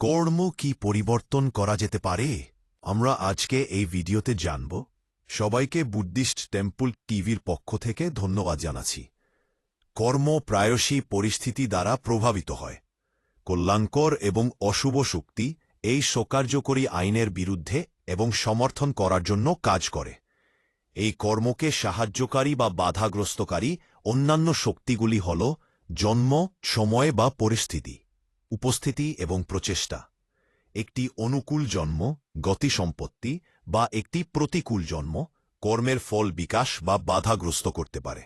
কর্ম কি পরিবর্তন করা যেতে পারে? আমরা আজকে এই ভিডিওতে জানব। সবাইকে বুদ্ধিস্ট টেম্পল টিভির পক্ষ থেকে ধন্যবাদ জানাচ্ছি। কর্ম প্রায়শই পরিস্থিতি দ্বারা প্রভাবিত হয়। কল্যাণকর এবং অশুভ শক্তি এই সকার্যকরী আইনের বিরুদ্ধে এবং সমর্থন করার জন্য কাজ করে। এই কর্মকে সাহায্যকারী বা বাধাগ্রস্তকারী অন্যান্য শক্তিগুলি হল জন্ম, সময় বা পরিস্থিতি। উপস্থিতি এবং প্রচেষ্টা। একটি অনুকূল জন্ম, গতি সম্পত্তি বা একটি প্রতিকূল জন্ম, কর্মের ফল বিকাশ বা বাধাগ্রস্ত করতে পারে।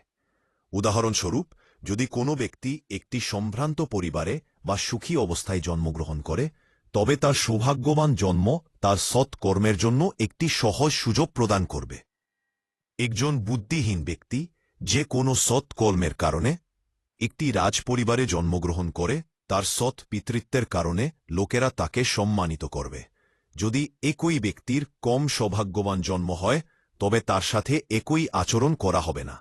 উদাহরণস্বরূপ, যদি কোনো ব্যক্তি একটি সম্ভ্রান্ত পরিবারে বা সুখী অবস্থায় জন্মগ্রহণ করে, তবে তার সৌভাগ্যবান জন্ম তার সৎ কর্মের জন্য একটি সহজ সুযোগ প্রদান করবে। একজন বুদ্ধিহীন ব্যক্তি যে কোনো সৎ কর্মের কারণে একটি রাজপরিবারে জন্মগ্রহণ করে তার সৎ পিতৃত্বের কারণে লোকেরা তাকে সম্মানিত করবে। যদি একই ব্যক্তির কম সৌভাগ্যবান জন্ম হয়, তবে তার সাথে একই আচরণ করা হবে না।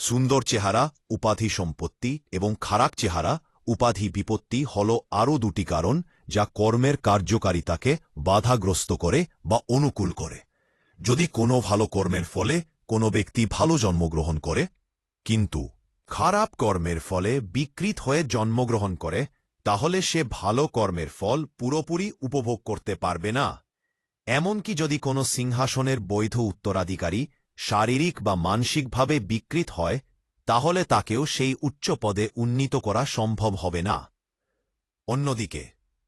সুন্দর চেহারা, উপাধি সম্পত্তি এবং খারাপ চেহারা, উপাধি বিপত্তি হল আরও দুটি কারণ যা কর্মের কার্যকারিতাকে বাধাগ্রস্ত করে বা অনুকূল করে। যদি কোনো ভালো কর্মের ফলে কোনো ব্যক্তি ভালো জন্মগ্রহণ করে, কিন্তু খারাপ কর্মের ফলে বিকৃত হয়ে জন্মগ্রহণ করে তাহলে সে ভালো কর্মের ফল পুরোপুরি উপভোগ করতে পারবে না। এমনকি যদি কোনো সিংহাসনের বৈধ উত্তরাধিকারী শারীরিক বা মানসিকভাবে বিকৃত হয়, তাহলে তাকেও সেই উচ্চ পদে উন্নীত করা সম্ভব হবে না। অন্যদিকে,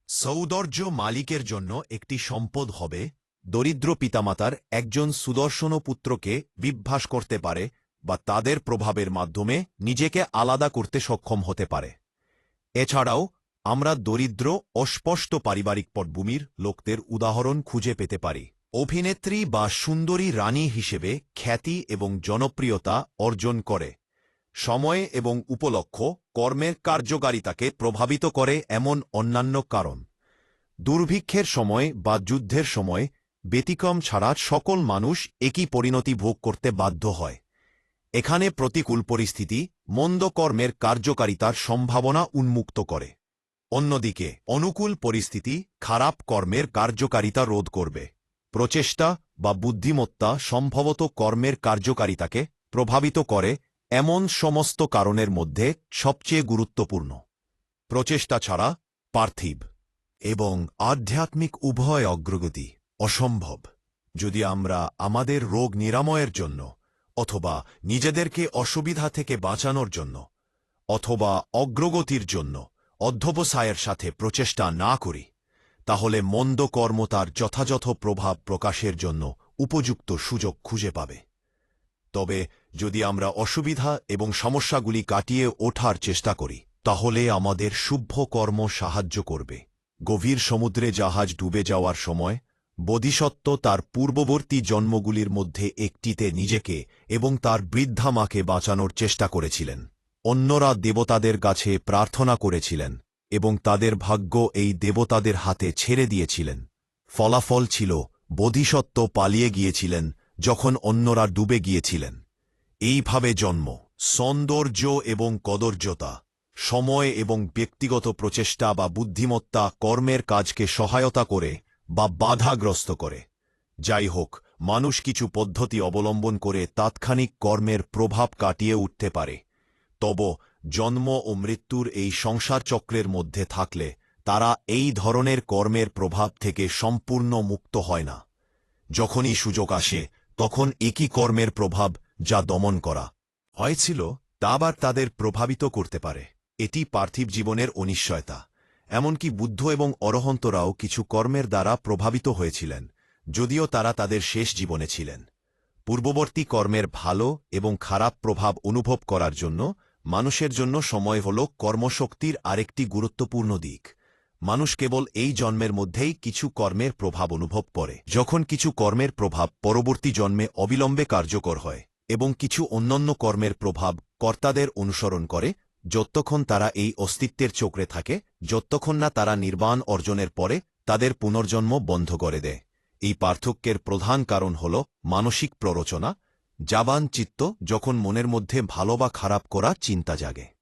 সৌদর্য মালিকের জন্য একটি সম্পদ হবে, দরিদ্র পিতামাতার একজন সুদর্শন পুত্রকে বিভ্যাস করতে পারে বা তাদের প্রভাবের মাধ্যমে নিজেকে আলাদা করতে সক্ষম হতে পারে। এছাড়াও আমরা দরিদ্র, অস্পষ্ট পারিবারিক পটভূমির লোকদের উদাহরণ খুঁজে পেতে পারি। অভিনেত্রী বা সুন্দরী রানী হিসেবে খ্যাতি এবং জনপ্রিয়তা অর্জন করে। সময় এবং উপলক্ষ কর্মের কার্যকারিতাকে প্রভাবিত করে এমন অন্যান্য কারণ। দুর্ভিক্ষের সময় বা যুদ্ধের সময় ব্যতিক্রম ছাড়া সকল মানুষ একই পরিণতি ভোগ করতে বাধ্য হয়। এখানে প্রতিকূল পরিস্থিতি মন্দ কর্মের কার্যকারিতার সম্ভাবনা উন্মুক্ত করে। অন্যদিকে, অনুকূল পরিস্থিতি খারাপ কর্মের কার্যকারিতা রোধ করবে। প্রচেষ্টা বা বুদ্ধিমত্তা সম্ভবত কর্মের কার্যকারিতাকে প্রভাবিত করে, এমন সমস্ত কারণের মধ্যে সবচেয়ে গুরুত্বপূর্ণ। প্রচেষ্টা ছাড়া পার্থিব এবং আধ্যাত্মিক উভয় অগ্রগতি অসম্ভব। যদি আমরা আমাদের রোগ নিরাময়ের জন্য অথবা নিজেদেরকে অসুবিধা থেকে বাঁচানোর জন্য অথবা অগ্রগতির জন্য অধ্যবসায়ের সাথে প্রচেষ্টা না করি, তাহলে মন্দ কর্ম তার যথাযথ প্রভাব প্রকাশের জন্য উপযুক্ত সুযোগ খুঁজে পাবে। তবে যদি আমরা অসুবিধা এবং সমস্যাগুলি কাটিয়ে ওঠার চেষ্টা করি, তাহলে আমাদের শুভ কর্ম সাহায্য করবে। গভীর সমুদ্রে জাহাজ ডুবে যাওয়ার সময়, বোধিসত্ত্ব তার পূর্ববর্তী জন্মগুলির মধ্যে একটিতে নিজেকে এবং তার বৃদ্ধা মাকে বাঁচানোর চেষ্টা করেছিলেন। অন্যরা দেবতাদের কাছে প্রার্থনা করেছিলেন, এবং তাদের ভাগ্য এই দেবতাদের হাতে ছেড়ে দিয়েছিলেন। ফলাফল ছিল, বোধিসত্ত্ব পালিয়ে গিয়েছিলেন, যখন অন্যরা ডুবে গিয়েছিলেন। এইভাবে জন্ম, সৌন্দর্য এবং কদর্যতা, সময় এবং ব্যক্তিগত প্রচেষ্টা বা বুদ্ধিমত্তা কর্মের কাজকে সহায়তা করে বা বাধাগ্রস্ত করে। যাই হোক, মানুষ কিছু পদ্ধতি অবলম্বন করে তাৎক্ষণিক কর্মের প্রভাব কাটিয়ে উঠতে পারে। তব জন্ম ও মৃত্যুর এই সংসার চক্রের মধ্যে থাকলে তারা এই ধরনের কর্মের প্রভাব থেকে সম্পূর্ণ মুক্ত হয় না। যখনই সুযোগ আসে, তখন একই কর্মের প্রভাব যা দমন করা হয়েছিল, তা আবার তাদের প্রভাবিত করতে পারে। এটি পার্থিব জীবনের অনিশ্চয়তা। এমনকি বুদ্ধ এবং অরহন্তরাও কিছু কর্মের দ্বারা প্রভাবিত হয়েছিলেন, যদিও তারা তাদের শেষ জীবনে ছিলেন। পূর্ববর্তী কর্মের ভালো এবং খারাপ প্রভাব অনুভব করার জন্য মানুষের জন্য সময় হল কর্মশক্তির আরেকটি গুরুত্বপূর্ণ দিক। মানুষ কেবল এই জন্মের মধ্যেই কিছু কর্মের প্রভাব অনুভব করে। যখন কিছু কর্মের প্রভাব পরবর্তী জন্মে অবিলম্বে কার্যকর হয় এবং কিছু অন্যান্য কর্মের প্রভাব কর্তাদের অনুসরণ করে, যতক্ষণ তারা এই অস্তিত্বের চক্রে থাকে, যতক্ষণ না তারা নির্বাণ অর্জনের পরে তাদের পুনর্জন্ম বন্ধ করে দেয়। এই পার্থক্যের প্রধান কারণ হল মানসিক প্ররোচনা জাবান চিত্ত যখন মনের মধ্যে ভালো বা খারাপ করা চিন্তা জাগে।